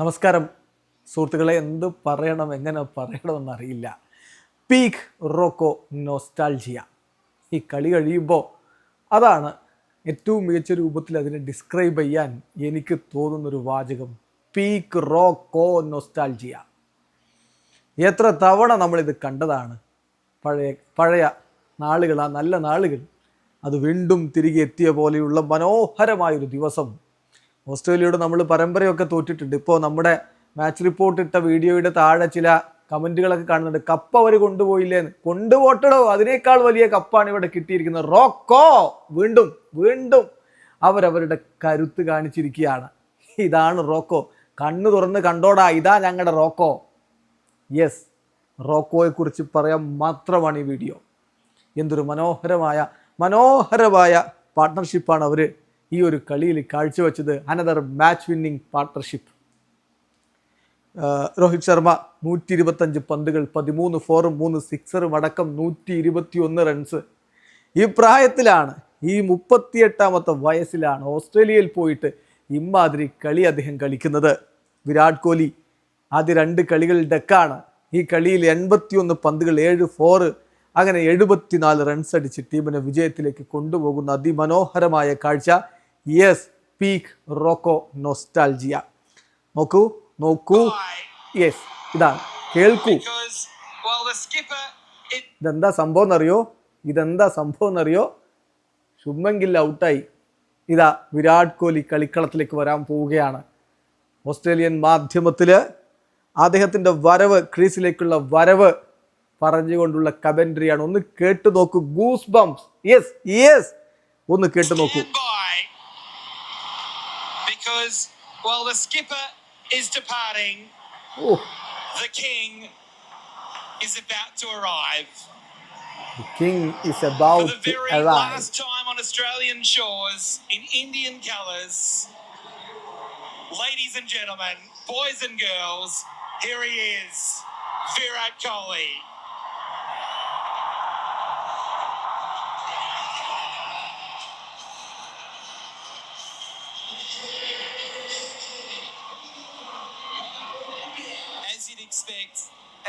നമസ്കാരം. സുഹൃത്തുക്കളെ എന്ത് പറയണം എങ്ങനെ പറയണമെന്നറിയില്ല പീക്ക് റോക്കോ നോസ്റ്റാൾജിയ. ഈ കളി കഴിയുമ്പോൾ അതാണ് ഏറ്റവും മികച്ച രൂപത്തിൽ അതിനെ ഡിസ്ക്രൈബ് ചെയ്യാൻ എനിക്ക് തോന്നുന്നൊരു വാചകം. Peak Rocco nostalgia. എത്ര തവണ നമ്മളിത് കണ്ടതാണ്. പഴയ പഴയ നാളുകൾ ആ നല്ല നാളുകൾ. അത് വീണ്ടും തിരികെ എത്തിയ പോലെയുള്ള മനോഹരമായൊരു ദിവസം ഓസ്ട്രേലിയയോട് നമ്മൾ പരമ്പരയൊക്കെ തോറ്റിട്ടുണ്ട്. ഇപ്പോൾ നമ്മുടെ മാച്ച് റിപ്പോർട്ട് ഇട്ട വീഡിയോയുടെ താഴെ ചില കമന്റുകളൊക്കെ കാണുന്നുണ്ട്. കപ്പ് അവർ കൊണ്ടുപോയില്ലേന്ന് കൊണ്ടുപോട്ടടോ. അതിനേക്കാൾ വലിയ കപ്പാണ് ഇവിടെ കിട്ടിയിരിക്കുന്നത്. റോക്കോ! വീണ്ടും വീണ്ടും അവരവരുടെ കരുത്ത് കാണിച്ചിരിക്കുകയാണ്. ഇതാണ് റോക്കോ. കണ്ണു തുറന്ന് കണ്ടോടാ. ഇതാ ഞങ്ങളുടെ റോക്കോ. യെസ് റോക്കോയെ കുറിച്ച് പറയാൻ മാത്രമാണ് ഈ വീഡിയോ. എന്തൊരു മനോഹരമായ മനോഹരമായ പാർട്ട്ണർഷിപ്പാണ് അവർ ഈ ഒരു കളിയിൽ കാഴ്ചവെച്ചത് another match winning partnership Rohit Sharma നൂറ്റി ഇരുപത്തഞ്ച് പന്തുകൾ പതിമൂന്ന് ഫോറും മൂന്ന് സിക്സറും അടക്കം നൂറ്റി ഇരുപത്തി ഒന്ന് റൺസ് ഈ പ്രായത്തിലാണ് ഈ മുപ്പത്തിയെട്ടാമത്തെ വയസ്സിലാണ് ഓസ്ട്രേലിയയിൽ പോയിട്ട് ഇമ്മാതിരി കളി അദ്ദേഹം കളിക്കുന്നത്. വിരാട് കോഹ്ലി ആദ്യ രണ്ട് കളികൾ ഡെക്കാണ്. ഈ കളിയിൽ എൺപത്തിയൊന്ന് പന്തുകൾ ഏഴ് ഫോറ് അങ്ങനെ എഴുപത്തിനാല് റൺസ് അടിച്ച് ടീമിനെ വിജയത്തിലേക്ക് കൊണ്ടുപോകുന്ന അതിമനോഹരമായ കാഴ്ച. യെസ് പീക്ക് റോക്കോ നൊസ്റ്റാൾജിയ നോക്കൂ നോക്കൂ. യെസ് ഇതാണ് കേൾക്കൂ. ഇതെന്താ സംഭവം എന്നറിയോ ഇതെന്താ സംഭവം എന്നറിയോ ശുഭൻ ഗിൽ ഔട്ടായി. ഇതാ വിരാട് കോഹ്ലി കളിക്കളത്തിലേക്ക് വരാൻ പോവുകയാണ്. ഓസ്ട്രേലിയൻ മാധ്യമത്തിൽ അദ്ദേഹത്തിന്റെ വരവ് ക്രീസിലേക്കുള്ള വരവ് പറഞ്ഞുകൊണ്ടുള്ള കമൻട്രിയാണ് ഒന്ന് കേട്ടു നോക്കൂ ഗൂസ് ബംസ് യെസ് യെസ് ഒന്ന് കേട്ടു നോക്കൂ. While the skipper is departing, Ooh. the king is about to arrive. The king is about to arrive. For the very last time on Australian shores in Indian colours, ladies and gentlemen, boys and girls, here he is, Virat Kohli.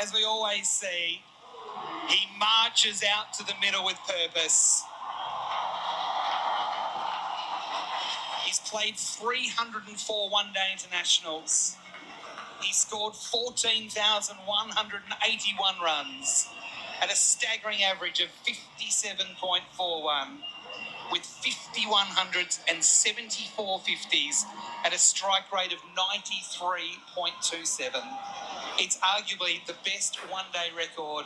As we always see, he marches out to the middle with purpose. He's played 304 one day internationals. He scored 14,181 runs at a staggering average of 57.41 with 5100s and 74 50s at a strike rate of 93.27. It's arguably the best one day record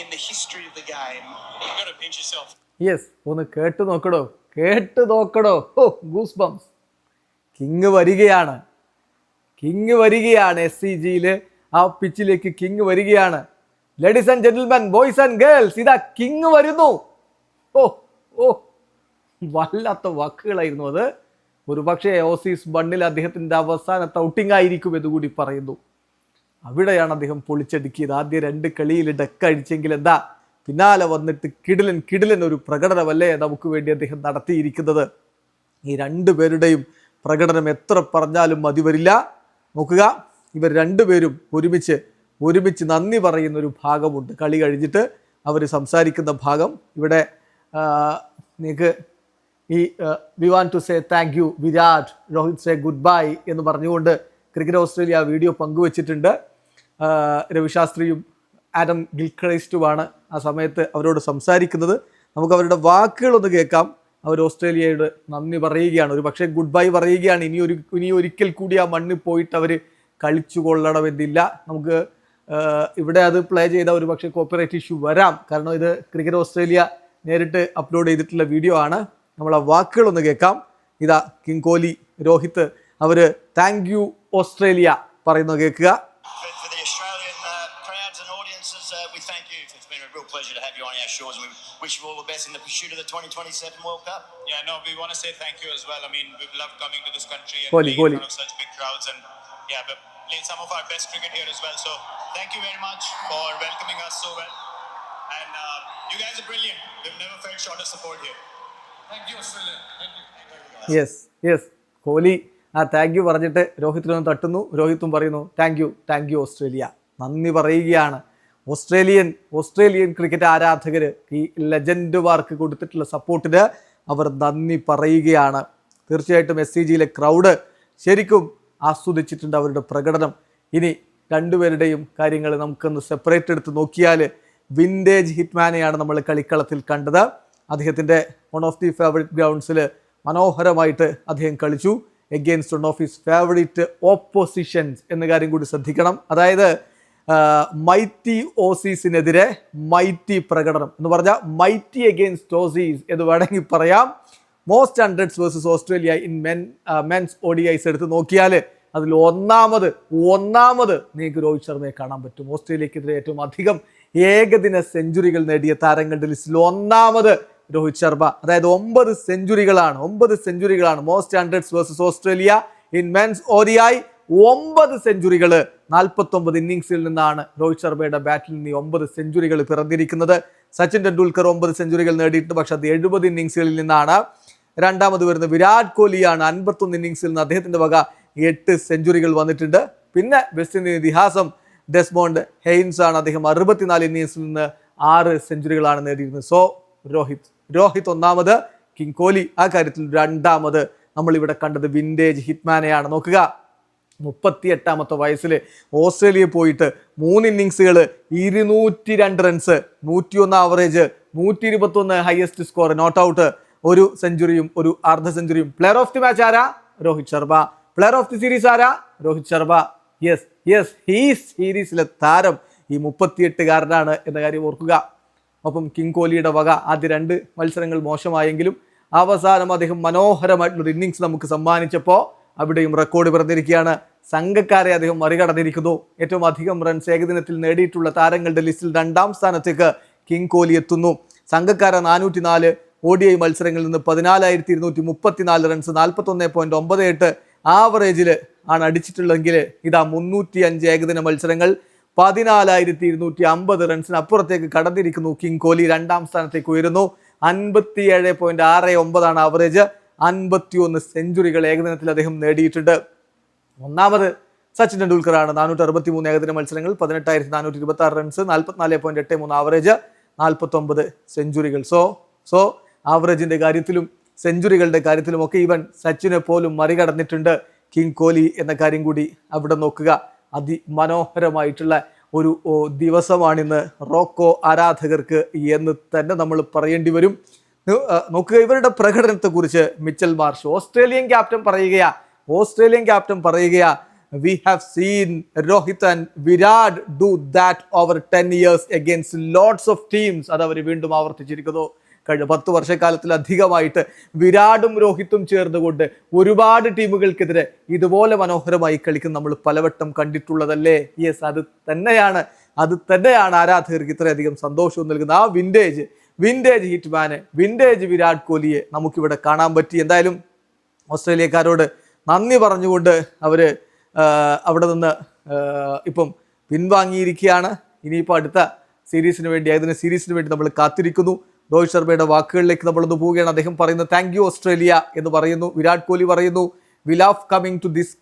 in the history of the game. You've got to pinch yourself. Yes ഒന്ന് കേട്ട് നോക്കടോ. കേട്ട് നോക്കടോ. ഓ goosebumps king വരികയാണ്. King വരികയാണ് S C ജിയിൽ ആ പിച്ചിലേക്ക് കിങ് വരികയാണ്. Ladies and gentleman boys and girls ഇതാ കിങ് വരുന്നു. ഓ ഓ. വല്ലാത്ത വാക്കുകളായിരുന്നു അത്. ഒരു പക്ഷേ ഓസീസ് ബണ്ണിൽ അദ്ദേഹത്തിന്റെ അവസാനത്തെ ഔട്ടിംഗ് ആയിരിക്കും എന്നുകൂടി പറയുന്നു. അവിടെയാണ് അദ്ദേഹം പൊളിച്ചടുക്കിയത്. ആദ്യ രണ്ട് കളിയിൽ ഡക്ക് അടിച്ചെങ്കിൽ എന്താ? പിന്നാലെ വന്നിട്ട് കിടിലൻ കിടിലൻ ഒരു പ്രകടനമല്ലേ നമുക്ക് വേണ്ടി അദ്ദേഹം നടത്തിയിരിക്കുന്നത്? ഈ രണ്ടു പേരുടെയും പ്രകടനം എത്ര പറഞ്ഞാലും മതി വരില്ല. നോക്കുക ഇവർ രണ്ടുപേരും ഒരുമിച്ച് ഒരുമിച്ച് നന്ദി പറയുന്ന ഒരു ഭാഗമുണ്ട്. കളി കഴിഞ്ഞിട്ട് അവർ സംസാരിക്കുന്ന ഭാഗം. ഇവിടെ നിങ്ങൾക്ക് ഈ we want to say thank you Virat Rohit say goodbye എന്ന് പറഞ്ഞുകൊണ്ട് ക്രിക്കറ്റ് ഓസ്ട്രേലിയ വീഡിയോ പങ്കുവച്ചിട്ടുണ്ട്. രവിശാസ്ത്രിയും ആഡം ഗിൽക്രൈസ്റ്റുമാണ് ആ സമയത്ത് അവരോട് സംസാരിക്കുന്നത്. നമുക്ക് അവരുടെ വാക്കുകളൊന്ന് കേൾക്കാം. അവർ ഓസ്ട്രേലിയയോട് നന്ദി പറയുകയാണ്. ഒരു പക്ഷേ ഗുഡ് ബൈ പറയുകയാണ്. ഇനി ഒരു ഇനി ഒരിക്കൽ കൂടി ആ മണ്ണിൽ പോയിട്ട് അവർ കളിച്ചു കൊള്ളണമെന്നില്ല. നമുക്ക് ഇവിടെ അത് പ്ലേ ചെയ്ത ഒരു പക്ഷേ കോപ്പറേറ്റ് ഇഷ്യൂ വരാം. കാരണം ഇത് ക്രിക്കറ്റ് ഓസ്ട്രേലിയ നേരിട്ട് അപ്ലോഡ് ചെയ്തിട്ടുള്ള വീഡിയോ ആണ്. നമ്മൾ ആ വാക്കുകളൊന്ന് കേൾക്കാം. ഇതാ കിങ് കോഹ്ലി രോഹിത് അവർ താങ്ക് യു ഓസ്ട്രേലിയ പറയുന്നത് കേൾക്കുക. And we wish you all the best in the pursuit of the 2027 World Cup. Yeah, no, we want to say thank you as well. I mean, we've loved coming to this country and being playing in front of such big crowds, and yeah, but played some of our best cricket here as well. So thank you very much for welcoming us so well. And uh, you guys are brilliant. We've never felt short of support here. Thank you, Australia. Thank you. Yes yes Kohli ആ thank you പറഞ്ഞിട്ട് രോഹിത്തിനൊന്ന് തട്ടുന്നു രോഹിത്തും പറയുന്നു thank you thank you Australia നന്ദി പറയുകയാണ് Australian Australian cricket ആരാധകർ ഈ ലെജൻഡുമാർക്ക് കൊടുത്തിട്ടുള്ള സപ്പോർട്ടിന് അവർ നന്ദി പറയുകയാണ്. തീർച്ചയായിട്ടും എസ് സി ജിയിലെ ക്രൗഡ് ശരിക്കും ആസ്വദിച്ചിട്ടുണ്ട് അവരുടെ പ്രകടനം. ഇനി രണ്ടുപേരുടെയും കാര്യങ്ങൾ നമുക്കൊന്ന് സെപ്പറേറ്റ് എടുത്ത് നോക്കിയാൽ വിന്റേജ് ഹിറ്റ്മാനെയാണ് നമ്മൾ കളിക്കളത്തിൽ കണ്ടത്. അദ്ദേഹത്തിന്റെ വൺ ഓഫ് ദി ഫേവറേറ്റ് ഗ്രൗണ്ട്സിൽ മനോഹരമായിട്ട് അദ്ദേഹം കളിച്ചു. Against one of his favourite oppositions എന്ന കാര്യം കൂടി ശ്രദ്ധിക്കണം. അതായത് മൈറ്റി ഓസീസിനെതിരെ മൈറ്റി പ്രകടനം. എന്ന് പറഞ്ഞാൽ മൈറ്റി അഗെയിൻസ്റ്റ് ഓസീസ് എന്ന് വേണമെങ്കിൽ പറയാം. Most hundreds versus Australia in men men's ODIs എടുത്ത് നോക്കിയാൽ അതിൽ ഒന്നാമത് ഒന്നാമത് നിങ്ങൾക്ക് രോഹിത് ശർമ്മയെ കാണാൻ പറ്റും. ഓസ്ട്രേലിയക്കെതിരെ ഏറ്റവും അധികം ഏകദിന സെഞ്ചുറികൾ നേടിയ താരങ്ങളുടെ ലിസ്റ്റിൽ ഒന്നാമത് രോഹിത് ശർമ്മ. അതായത് ഒമ്പത് സെഞ്ചുറികളാണ് ഒമ്പത് സെഞ്ചുറികളാണ്. Most hundreds versus Australia in men's ഓഡിയായി ഒമ്പത് സെഞ്ചുറികൾ നാൽപ്പത്തൊമ്പത് ഇന്നിങ്സിൽ നിന്നാണ് രോഹിത് ശർമ്മയുടെ ബാറ്റിൽ നിന്ന് ഒമ്പത് സെഞ്ചുറികൾ പിറന്നിരിക്കുന്നത്. സച്ചിൻ ടെണ്ടുൽക്കർ ഒമ്പത് സെഞ്ചുറികൾ നേടിയിട്ടുണ്ട്. പക്ഷെ അത് എഴുപത് ഇന്നിങ്സുകളിൽ നിന്നാണ്. രണ്ടാമത് വരുന്നത് വിരാട് കോഹ്ലിയാണ്. അൻപത്തൊന്ന് ഇന്നിങ്സിൽ നിന്ന് അദ്ദേഹത്തിന്റെ വക എട്ട് സെഞ്ചുറികൾ വന്നിട്ടുണ്ട്. പിന്നെ വെസ്റ്റ് ഇന്ത്യൻ ഇതിഹാസം ഡെസ്മോണ്ട് ഹെയിൻസ് ആണ് അദ്ദേഹം അറുപത്തിനാല് ഇന്നിങ്സിൽ നിന്ന് ആറ് സെഞ്ചുറികളാണ് നേടിയിരുന്നത്. സോ രോഹിത് രോഹിത് ഒന്നാമത് കിങ് കോഹ്ലി ആ കാര്യത്തിൽ രണ്ടാമത്. നമ്മളിവിടെ കണ്ടത് വിന്റേജ് ഹിറ്റ്മാനെയാണ്. നോക്കുക. മുപ്പത്തി എട്ടാമത്തെ വയസ്സിൽ ഓസ്ട്രേലിയ പോയിട്ട് മൂന്ന് ഇന്നിങ്സുകൾ ഇരുന്നൂറ്റി രണ്ട് റൺസ് നൂറ്റിയൊന്ന് ആവറേജ് നൂറ്റി ഇരുപത്തൊന്ന് ഹയസ്റ്റ് സ്കോർ നോട്ട് ഔട്ട് ഒരു സെഞ്ചുറിയും ഒരു അർദ്ധ സെഞ്ചുറിയും പ്ലെയർ ഓഫ് ദി മാച്ച് ആരാ? Rohit Sharma. Player of the series ആരാ? രോഹിത് ശർമ്മ. യെസ് യെസ് ഈ സീരീസിലെ താരം. ഈ മുപ്പത്തിയെട്ടുകാരനാണ് എന്ന കാര്യം ഓർക്കുക. ഒപ്പം കിങ് കോഹ്ലിയുടെ വക ആദ്യ രണ്ട് മത്സരങ്ങൾ മോശമായെങ്കിലും അവസാനം അദ്ദേഹം മനോഹരമായിട്ടുള്ളൊരു ഇന്നിങ്സ് നമുക്ക് സമ്മാനിച്ചപ്പോൾ അവിടെയും റെക്കോർഡ് പിറന്നിരിക്കുകയാണ്. സംഘക്കാരെ അദ്ദേഹം മറികടന്നിരിക്കുന്നു. ഏറ്റവും അധികം റൺസ് ഏകദിനത്തിൽ നേടിയിട്ടുള്ള താരങ്ങളുടെ ലിസ്റ്റിൽ രണ്ടാം സ്ഥാനത്തേക്ക് കിങ് കോഹ്ലി എത്തുന്നു. സംഘക്കാര നാനൂറ്റി നാല് ഒ ഡി ഐ മത്സരങ്ങളിൽ നിന്ന് പതിനാലായിരത്തി ഇരുന്നൂറ്റി മുപ്പത്തിനാല് റൺസ് നാൽപ്പത്തൊന്ന് പോയിന്റ് ഒമ്പത് എട്ട് ആവറേജിൽ ആണ് അടിച്ചിട്ടുള്ളതെങ്കിൽ ഇതാ മുന്നൂറ്റി അഞ്ച് ഏകദിന മത്സരങ്ങൾ. പതിനാലായിരത്തി ഇരുന്നൂറ്റി അമ്പത് റൺസിന് അപ്പുറത്തേക്ക് കടന്നിരിക്കുന്നു കിങ് കോഹ്ലി രണ്ടാം സ്ഥാനത്തേക്ക് ഉയരുന്നു. അൻപത്തിയേഴ് പോയിന്റ് ആറ് ഒമ്പതാണ് ആവറേജ് അൻപത്തിയൊന്ന് സെഞ്ചുറികൾ ഏകദിനത്തിൽ അദ്ദേഹം നേടിയിട്ടുണ്ട്. ഒന്നാമത് സച്ചിൻ ടെണ്ടുൽക്കർ ആണ് നാനൂറ്റി അറുപത്തി മൂന്ന് ഏകദിന മത്സരങ്ങൾ പതിനെട്ടായിരത്തി നാനൂറ്റി ഇരുപത്തി ആറ് റൺസ് നാൽപ്പത്തിനാല് പോയിന്റ് എട്ട് മൂന്ന് ആവറേജ് നാൽപ്പത്തൊമ്പത് സെഞ്ചുറികൾ. സോ സോ ആവറേജിന്റെ കാര്യത്തിലും സെഞ്ചുറികളുടെ കാര്യത്തിലും ഒക്കെ ഇവൻ സച്ചിനെ പോലും മറികടന്നിട്ടുണ്ട്. കിങ് കോഹ്ലി എന്ന കാര്യം കൂടി അവിടെ നോക്കുക. അതിമനോഹരമായിട്ടുള്ള ഒരു ദിവസമാണിന്ന് റോക്കോ ആരാധകർക്ക് എന്ന് തന്നെ നമ്മൾ പറയേണ്ടി വരും. നോക്കുക ഇവരുടെ പ്രകടനത്തെ കുറിച്ച് മിച്ചൽ മാർഷ് ഓസ്ട്രേലിയൻ ക്യാപ്റ്റൻ പറയുകയാ ഓസ്ട്രേലിയൻ ക്യാപ്റ്റൻ പറയുകയാ we have seen Rohit and Virat do that over ten years against lots of teams അത് അവർ വീണ്ടും ആവർത്തിച്ചിരിക്കുന്നു. കഴിഞ്ഞ പത്ത് വർഷക്കാലത്തിലധികമായിട്ട് വിരാടും രോഹിത്തും ചേർന്നുകൊണ്ട് ഒരുപാട് ടീമുകൾക്കെതിരെ ഇതുപോലെ മനോഹരമായി കളിക്കുന്ന നമ്മൾ പലവട്ടം കണ്ടിട്ടുള്ളതല്ലേ? യെസ് അത് തന്നെയാണ്. അത് തന്നെയാണ് ആരാധകർക്ക് ഇത്രയധികം സന്തോഷവും നൽകുന്നത്. ആ വിന്റേജ് വിന്റേജ് ഹിറ്റ്മാന് വിന്റേജ് വിരാട് കോഹ്ലിയെ നമുക്കിവിടെ കാണാൻ പറ്റി. എന്തായാലും ഓസ്ട്രേലിയക്കാരോട് നന്ദി പറഞ്ഞുകൊണ്ട് അവർ അവിടെ നിന്ന് ഇപ്പം പിൻവാങ്ങിയിരിക്കുകയാണ്. ഇനിയിപ്പോൾ അടുത്ത സീരീസിന് വേണ്ടി ഏതിന് സീരീസിന് വേണ്ടി നമ്മൾ കാത്തിരിക്കുന്നു. രോഹിത് ശർമ്മയുടെ വാക്കുകളിലേക്ക് നമ്മളൊന്ന് പോവുകയാണ്. അദ്ദേഹം പറയുന്നത് താങ്ക് യു ഓസ്ട്രേലിയ എന്ന് പറയുന്നു. വിരാട് കോഹ്ലി പറയുന്നു we love coming to this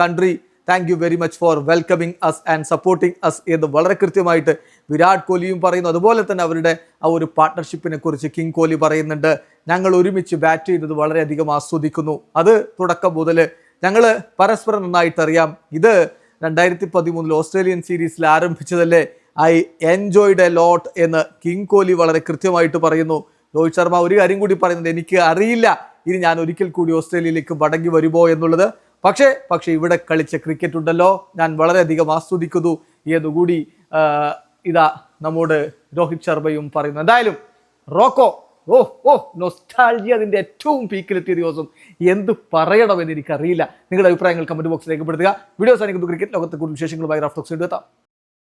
country thank you very much for welcoming us and supporting us എന്ന് വളരെ കൃത്യമായിട്ട് വിരാട് കോഹ്ലിയും പറയുന്നു. അതുപോലെ തന്നെ അവരുടെ ആ ഒരു പാർട്ട്ണർഷിപ്പിനെ കുറിച്ച് കിങ് കോഹ്ലി പറയുന്നുണ്ട്. ഞങ്ങൾ ഒരുമിച്ച് ബാറ്റ് ചെയ്തത് വളരെയധികം ആസ്വദിക്കുന്നു. അത് തുടക്കം മുതൽ ഞങ്ങൾ പരസ്പരം നന്നായിട്ടറിയാം ഇത് രണ്ടായിരത്തി പതിമൂന്നിൽ ഓസ്ട്രേലിയൻ സീരീസിൽ ആരംഭിച്ചതല്ലേ? ഐ എൻജോയ്ഡ് എ ലോട്ട് എന്ന് കിങ് കോഹ്ലി വളരെ കൃത്യമായിട്ട് പറയുന്നു. രോഹിത് ശർമ്മ ഒരു കാര്യം കൂടി പറയുന്നത് എനിക്ക് അറിയില്ല. ഇനി ഞാൻ ഒരിക്കൽ കൂടി ഓസ്ട്രേലിയയിലേക്ക് മടങ്ങി വരുമോ എന്നുള്ളത്. പക്ഷേ പക്ഷേ ഇവിടെ കളിച്ച ക്രിക്കറ്റ് ഉണ്ടല്ലോ. ഞാൻ വളരെയധികം ആസ്വദിക്കുന്നു. എന്നുകൂടി ഇതാ നമ്മോട് രോഹിത് ശർമ്മയും പറയുന്നു. എന്തായാലും റോക്കോ ഓ ഓ നൊസ്റ്റാൾജി അതിന്റെ ഏറ്റവും പീക്കിലെത്തിയ ദിവസം. എന്ത് പറയണമെന്ന് എനിക്കറിയില്ല. നിങ്ങളുടെ അഭിപ്രായങ്ങൾ കമന്റ് ബോക്സിൽ രേഖപ്പെടുത്തുക. വീഡിയോസ് ആയിരിക്കും ക്രിക്കറ്റ് ലോകത്തെ കൂടുതൽ വിശേഷങ്ങളുമായി റാഫ്റ്റോക്സ് എത്താം.